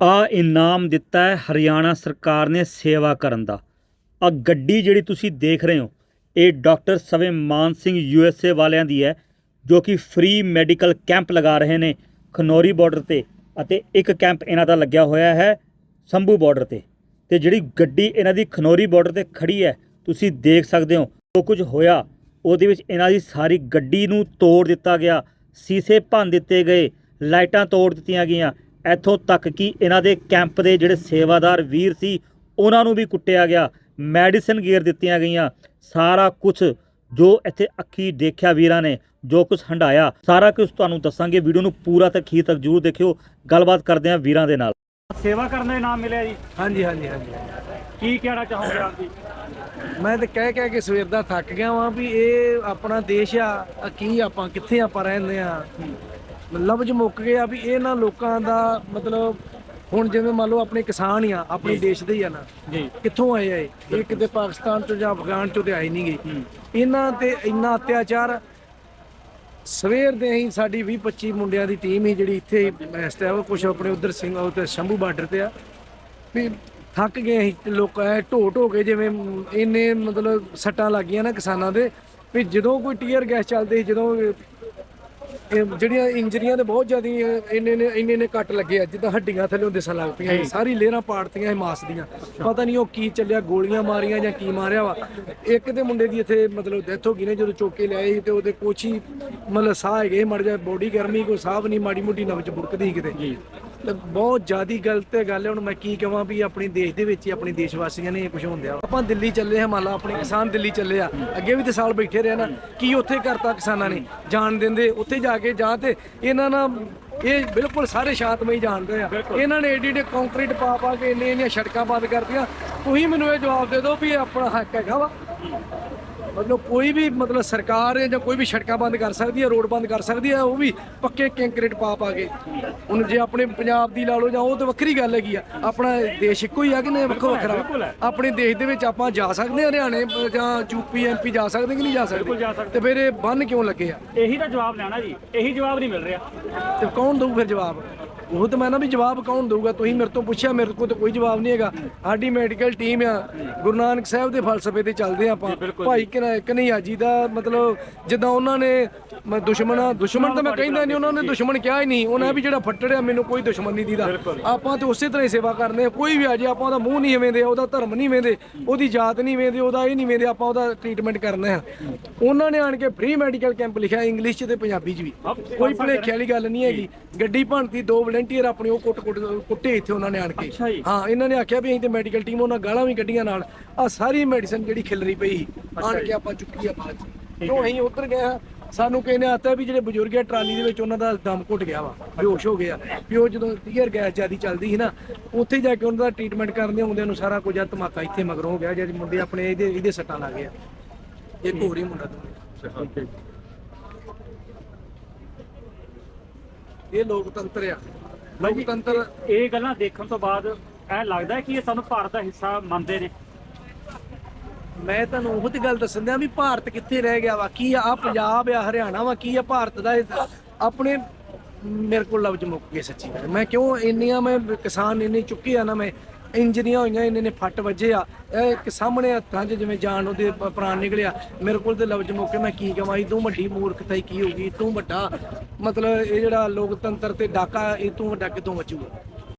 ਆ ਇਨਾਮ ਦਿੱਤਾ ਹੈ ਹਰਿਆਣਾ ਸਰਕਾਰ ਨੇ ਸੇਵਾ ਕਰਨ ਦਾ। ਆ ਗੱਡੀ ਜਿਹੜੀ ਤੁਸੀਂ ਦੇਖ ਰਹੇ ਹੋ, ਇਹ doctor Swaiman Singh USA ਵਾਲਿਆਂ ਦੀ ਹੈ, ਜੋ ਕਿ ਫ੍ਰੀ ਮੈਡੀਕਲ ਕੈਂਪ ਲਗਾ ਰਹੇ ਨੇ ਖਨੌਰੀ ਬਾਰਡਰ ਤੇ ਅਤੇ ਇੱਕ ਕੈਂਪ ਇਹਨਾਂ ਦਾ ਲੱਗਿਆ ਹੋਇਆ ਹੈ ਸੰਭੂ ਬਾਰਡਰ ਤੇ। ਤੇ ਜਿਹੜੀ ਗੱਡੀ ਇਹਨਾਂ ਦੀ ਖਨੌਰੀ ਬਾਰਡਰ ਤੇ ਖੜੀ ਹੈ, ਤੁਸੀਂ ਦੇਖ ਸਕਦੇ ਹੋ, ਜੋ ਕੁਝ ਹੋਇਆ, ਉਹਦੇ ਵਿੱਚ ਇਹਨਾਂ ਦੀ ਸਾਰੀ ਗੱਡੀ ਨੂੰ ਤੋੜ ਦਿੱਤਾ ਗਿਆ, ਸੀਸੇ ਭੰਨ ਦਿੱਤੇ ਗਏ, ਲਾਈਟਾਂ ਤੋੜ ਦਿੱਤੀਆਂ ਗਈਆਂ ਇੱਥੋਂ ਤੱਕ ਕਿ ਇਹਨਾਂ ਦੇ ਕੈਂਪ ਦੇ ਜਿਹੜੇ ਸੇਵਾਦਾਰ ਵੀਰ ਸੀ ਉਹਨਾਂ ਨੂੰ ਵੀ ਕੁੱਟਿਆ ਗਿਆ। ਮੈਡੀਸਨ ਗੇਰ ਦਿੱਤੀਆਂ ਗਈਆਂ। ਸਾਰਾ ਕੁਝ ਜੋ ਇੱਥੇ ਅੱਖੀ ਦੇਖਿਆ ਵੀਰਾਂ ਨੇ ਜੋ ਕੁਝ ਹੰਡਾਇਆ ਸਾਰਾ ਕੁਝ ਤੁਹਾਨੂੰ ਦੱਸਾਂਗੇ। ਵੀਡੀਓ ਨੂੰ ਪੂਰਾ ਤੱਕ ਅਖੀਰ ਤੱਕ ਜਰੂਰ ਦੇਖਿਓ। ਗੱਲਬਾਤ ਕਰਦੇ ਹਾਂ ਵੀਰਾਂ ਦੇ ਨਾਲ। ਸੇਵਾ ਕਰਨ ਦਾ ਇਨਾਮ ਮਿਲਿਆ ਜੀ? ਹਾਂਜੀ ਹਾਂਜੀ ਹਾਂਜੀ। ਕੀ ਕਹਿਣਾ ਚਾਹੋਗੇ ਆਪ ਜੀ? ਮੈਂ ਤੇ ਕਹਿ ਕਹਿ ਕੇ ਸਵੇਰ ਦਾ ਥੱਕ ਗਿਆ ਵਾਂ ਵੀ ਇਹ ਆਪਣਾ ਦੇਸ਼ ਆ ਆ ਕੀ ਆਪਾਂ ਕਿੱਥੇ ਆਪਾਂ ਰਹਿੰਦੇ ਆ? ਲਫ਼ਜ਼ ਮੁੱਕ ਗਏ ਆ ਵੀ ਇਹਨਾਂ ਲੋਕਾਂ ਦਾ ਮਤਲਬ ਹੁਣ ਜਿਵੇਂ ਮੰਨ ਲਓ ਆਪਣੇ ਕਿਸਾਨ ਹੀ ਆ ਆਪਣੇ ਦੇਸ਼ ਦੇ ਹੀ ਆ ਨਾ। ਜੀ। ਕਿੱਥੋਂ ਆਏ ਆ ਇਹ? ਇਹ ਕਿਤੇ ਪਾਕਿਸਤਾਨ ਤੋਂ ਜਾਂ ਅਫਗਾਨ ਚੋਂ ਤੇ ਆਏ ਨਹੀਂ ਗਏ ਇਹਨਾਂ ਤੇ ਇੰਨਾ ਅਤਿਆਚਾਰ। ਸਵੇਰ ਦੇ ਹੀ ਸਾਡੀ 20 25 ਮੁੰਡਿਆਂ ਦੀ ਟੀਮ ਹੀ ਜਿਹੜੀ ਇੱਥੇ ਇਸ ਟਾਈਮ ਕੁਝ ਆਪਣੇ ਉਧਰ ਸਿੰਘ ਉਹ ਤੇ ਸ਼ੰਭੂ ਬਾਰਡਰ ਤੇ ਆ। ਵੀ ਥੱਕ ਗਏ ਅਸੀਂ ਤੇ ਲੋਕ ਐ ਢੋ ਢੋ ਕੇ ਜਿਵੇਂ ਇੰਨੇ ਮਤਲਬ ਸੱਟਾਂ ਲੱਗੀਆਂ ਨਾ ਕਿਸਾਨਾਂ ਦੇ ਵੀ ਜਦੋਂ ਕੋਈ ਟੀਅਰ ਗੈਸ ਚੱਲਦੇ ਸੀ ਜਦੋਂ ਇਹ ਜਿਹੜੀਆਂ ਇੰਜਰੀਆਂ ਤੇ ਬਹੁਤ ਜ਼ਿਆਦਾ ਇੰਨੇ ਨੇ ਇੰਨੇ ਨੇ ਕੱਟ ਲੱਗੇ ਆ ਜਿੱਦਾਂ ਹੱਡੀਆਂ ਥੱਲੇ ਦਿਸਣ ਲੱਗ ਪਈਆਂ ਸੀ। ਸਾਰੀ ਲੇਅਰਾਂ ਪਾੜਤੀਆਂ ਸੀ ਮਾਸ ਦੀਆਂ। ਪਤਾ ਨਹੀਂ ਉਹ ਕੀ ਚੱਲਿਆ ਗੋਲੀਆਂ ਮਾਰੀਆਂ ਜਾਂ ਕੀ ਮਾਰਿਆ ਵਾ। ਇੱਕ ਦੇ ਮੁੰਡੇ ਦੀ ਇੱਥੇ ਮਤਲਬ ਡੈਥ ਹੋ ਗਈ ਨੇ ਜਦੋਂ ਚੁੱਕ ਕੇ ਲਿਆਏ ਸੀ ਤੇ ਉਹਦੇ ਕੁਛ ਹੀ ਮਤਲਬ ਸਾਹ ਹੈਗੇ ਮੜ ਜਾ ਬੋਡੀ ਗਰਮੀ ਕੋਈ ਸਾਹ ਨਹੀਂ ਮਾੜੀ ਮੋਟੀ ਨਵਜ ਬੁੜਕਦੀ ਕਿਤੇ। ਤੇ ਬਹੁਤ ਜ਼ਿਆਦੀ ਗਲਤ ਗੱਲ ਹੈ। ਹੁਣ ਮੈਂ ਕੀ ਕਹਾਂ ਵੀ ਆਪਣੀ ਦੇਸ਼ ਦੇ ਵਿੱਚ ਹੀ ਆਪਣੀ ਦੇਸ਼ ਵਾਸੀਆਂ ਨੇ ਇਹ ਕੁਝ ਹੁੰਦਿਆ। ਆਪਾਂ ਦਿੱਲੀ ਚੱਲੇ ਹਾਂ ਮੰਨ ਲਾ ਆਪਣੇ ਕਿਸਾਨ ਦਿੱਲੀ ਚੱਲੇ ਆ। ਅੱਗੇ ਵੀ ਤੇ ਸਾਲ ਬੈਠੇ ਰਹੇ ਨਾ ਕੀ ਉੱਥੇ ਕਰਤਾ ਕਿਸਾਨਾਂ ਨੇ? ਜਾਣ ਦਿੰਦੇ ਉੱਥੇ ਜਾ ਕੇ ਜਾਂ ਤੇ ਇਹਨਾਂ ਨਾਲ ਇਹ ਬਿਲਕੁਲ ਸਾਰੇ ਸ਼ਾਂਤਮਈ ਜਾਣਦੇ ਆ। ਇਹਨਾਂ ਨੇ ਏਡੀ ਏਡੀ ਕੰਕਰੀਟ ਪਾ ਪਾ ਕੇ ਇੰਨੇ ਇੰਨੀਆਂ ਸੜਕਾਂ ਬੰਦ ਕਰਤੀਆਂ। ਤੁਸੀਂ ਮੈਨੂੰ ਇਹ ਜਵਾਬ ਦੇ ਦਿਓ ਵੀ ਇਹ ਆਪਣਾ ਹੱਕ ਹੈਗਾ ਵਾ। ਮਤਲਬ ਕੋਈ ਵੀ ਮਤਲਬ ਸਰਕਾਰ ਹੈ ਜਾਂ ਕੋਈ ਵੀ ਸੜਕਾਂ ਬੰਦ ਕਰ ਸਕਦੀ ਹੈ ਰੋਡ ਬੰਦ ਕਰ ਸਕਦੀ ਹੈ ਉਹ ਵੀ ਪੱਕੇ ਕੰਕਰੀਟ ਪਾ ਪਾ ਕੇ ਹੁਣ ਜੇ ਆਪਣੇ ਪੰਜਾਬ ਦੀ ਲਾ ਲਓ ਜਾਂ ਉਹ ਤਾਂ ਵੱਖਰੀ ਗੱਲ ਹੈਗੀ ਆ। ਆਪਣਾ ਦੇਸ਼ ਇੱਕੋ ਹੀ ਆ ਕਿ ਨਹੀਂ ਵੱਖੋ ਵੱਖਰਾ। ਆਪਣੇ ਦੇਸ਼ ਦੇ ਵਿੱਚ ਆਪਾਂ ਜਾ ਸਕਦੇ ਹਾਂ ਹਰਿਆਣੇ ਜਾਂ ਯੂਪੀ ਐਮਪੀ ਜਾ ਸਕਦੇ ਕਿ ਨਹੀਂ ਜਾ ਸਕਦੇ। ਤੇ ਫਿਰ ਇਹ ਬੰਨ ਕਿਉਂ ਲੱਗੇ ਆ? ਇਹੀ ਤਾਂ ਜਵਾਬ ਲੈਣਾ ਜੀ। ਇਹੀ ਜਵਾਬ ਨਹੀਂ ਮਿਲ ਰਿਹਾ। ਤੇ ਕੌਣ ਦਊ ਫਿਰ ਜਵਾਬ? ਉਹ ਤਾਂ ਮੈਂ ਨਾ ਵੀ ਜਵਾਬ ਕੌਣ ਦਊਗਾ? ਤੁਸੀਂ ਮੇਰੇ ਤੋਂ ਪੁੱਛਿਆ ਮੇਰੇ ਕੋਲ ਤਾਂ ਕੋਈ ਜਵਾਬ ਨਹੀਂ ਹੈਗਾ। ਸਾਡੀ ਮੈਡੀਕਲ ਟੀਮ ਆ ਗੁਰੂ ਨਾਨਕ ਸਾਹਿਬ ਦੇ ਫਲਸਫੇ ਤੇ ਚੱਲਦੇ ਆਪਾਂ। ਭਾਈ ਕਨ੍ਹਈਆ ਜੀ ਦਾ ਮਤਲਬ ਜਿੱਦਾਂ ਉਹਨਾਂ ਨੇ ਮ- ਦੁਸ਼ਮਣ ਦੁਸ਼ਮਣ ਤਾਂ ਮੈਂ ਕਹਿੰਦਾ ਨਹੀਂ ਉਹਨਾਂ ਨੇ ਦੁਸ਼ਮਣ ਕਿਹਾ ਹੀ ਨਹੀਂ। ਉਹਨਾਂ ਵੀ ਜਿਹੜਾ ਫੱਟੜ ਆ ਮੈਨੂੰ ਕੋਈ ਦੁਸ਼ਮਣ ਨਹੀਂ ਦੀਦਾ। ਆਪਾਂ ਤੇ ਉਸੇ ਤਰ੍ਹਾਂ ਹੀ ਸੇਵਾ ਕਰਨੇ ਆ ਕੋਈ ਵੀ ਆ ਜੇ ਆਪਾਂ ਉਹਦਾ ਮੂੰਹ ਨਹੀਂ ਵੇਂਦੇ ਉਹਦਾ ਧਰਮ ਨਹੀਂ ਵੇਂਦੇ ਉਹਦੀ ਜਾਤ ਨਹੀਂ ਵੇਂਦੇ ਉਹਦਾ ਇਹ ਨਹੀਂ ਵੇਂਦੇ ਆਪਾਂ ਉਹਦਾ ਟ੍ਰੀਟਮੈਂਟ ਕਰਨਾ ਆ ਉਹਨਾਂ ਨੇ ਆਣ ਕੇ ਫ੍ਰੀ ਮੈਡੀਕਲ ਕੈਂਪ ਲਿਖਿਆ ਇੰਗਲਿਸ਼ ਤੇ ਪੰਜਾਬੀ ਚ ਵੀ। ਕੋਈ ਭੁਲੇਖੇ ਵਾਲੀ ਗੱਲ ਨਹੀਂ ਹੈਗੀ। ਗੱਡੀ ਭੰਨਤੀ ਦੋ ਵਲੰਟੀਅਰ ਆਪਣੇ ਉਹ ਕੁੱਟ ਕੁੱਟ ਕੁੱਟੇ ਇੱਥੇ ਉਹਨਾਂ ਨੇ ਆਣ ਕੇ। ਹਾਂ ਇਹਨਾਂ ਨੇ ਆਖਿਆ ਵੀ ਅਸੀਂ ਤੇ ਮੈਡੀਕਲ ਟੀਮ ਉਹਨਾਂ ਗਾਲਾਂ ਵੀ ਕੱਢੀਆਂ ਨਾਲ। ਆ ਸਾਰੀ ਮੈਡੀਸਨ ਜਿਹੜੀ ਖਿਲਰੀ ਪਈ ਆਣ ਕੇ ਆਪਾਂ ਚੁੱਕੀ ਆ ਬਾਅਦ ਕਿਉਂ ਅਸੀਂ ਉੱਧਰ ਗਏ ਹਾਂ ਸਾਨੂੰ ਕਹਿੰਦੇ ਆਤਾ ਵੀ ਜਿਹੜੇ ਬਜ਼ੁਰਗ ਆ ਟਰਾਲੀ ਦੇ ਵਿੱਚ ਉਹਨਾਂ ਦਾ ਦਮ ਘੁੱਟ ਗਿਆ ਵਾ ਬੇਹੋਸ਼ ਹੋ ਗਿਆ ਵੀ ਉਹ ਜਦੋਂ ਟੀਅਰ ਗੈਸ ਜਿਆਦੀ ਚੱਲਦੀ ਸੀ ਨਾ ਉੱਥੇ ਜਾ ਕੇ ਉਹਨਾਂ ਦਾ ਟ੍ਰੀਟਮੈਂਟ ਕਰਦੇ ਹੁੰਦਿਆਂ ਨੂੰ ਸਾਰਾ ਕੁਝ ਆ ਧਮਾਕਾ ਇੱਥੇ ਮਗਰੋਂ ਹੋ ਗਿਆ ਜਿਹੜੇ ਮੁੰਡੇ ਆਪਣੇ ਇਹਦੇ ਇਹਦੇ ਸੱਟਾਂ ਲੱਗ ਗਿਆ। ਇੱਕ ਹੋਰ ਹੀ ਮੁੰਡਾ ਇਹ ਲੋਕਤੰਤਰ ਆ। ਲੋਕਤੰਤਰ ਇਹ ਗੱਲਾਂ ਦੇਖਣ ਤੋਂ ਬਾਅਦ ਇਹ ਲੱਗਦਾ ਕਿ ਇਹ ਸਾਨੂੰ ਭਾਰਤ ਦਾ ਹਿੱਸਾ ਮੰਨਦੇ ਨੇ। ਮੈਂ ਤੁਹਾਨੂੰ ਉਹ ਤੇ ਗੱਲ ਦੱਸਣ ਦਿਆਂ ਵੀ ਭਾਰਤ ਕਿੱਥੇ ਰਹਿ ਗਿਆ ਵਾ? ਕੀ ਆ ਪੰਜਾਬ ਆ ਹਰਿਆਣਾ ਵਾ ਕੀ ਆ ਭਾਰਤ ਦਾ? ਆਪਣੇ ਮੇਰੇ ਕੋਲ ਲਫ਼ਜ਼ ਮੁੱਕ ਗਏ ਸੱਚੀ ਗੱਲ। ਮੈਂ ਕਿਉਂ ਇੰਨੀਆਂ ਮੈਂ ਕਿਸਾਨ ਇੰਨੇ ਚੁੱਕੇ ਆ ਨਾ, ਮੈਂ ਇੰਜਰੀਆਂ ਹੋਈਆਂ, ਇੰਨੇ ਨੇ ਫੱਟ ਵੱਜੇ ਆ। ਇਹ ਇੱਕ ਸਾਹਮਣੇ ਹੱਥਾਂ 'ਚ ਜਿਵੇਂ ਜਾਨ ਉਹਦੇ ਪ- ਪ੍ਰਾਣ ਨਿਕਲਿਆ, ਮੇਰੇ ਕੋਲ ਤੇ ਲਫ਼ਜ਼ ਮੁੱਕੇ ਮੈਂ ਕੀ ਕਵਾਂ ਤੂੰ ਵੱਡੀ ਮੂਰਖਤਾ ਹੀ ਕੀ ਹੋਗੀ ਤੂੰ ਵੱਡਾ, ਮਤਲਬ ਇਹ ਜਿਹੜਾ ਲੋਕਤੰਤਰ ਤੇ ਡਾਕਾ, ਇਹ ਤੋਂ ਵੱਡਾ ਕਿਤੋਂ ਬਚੂਗਾ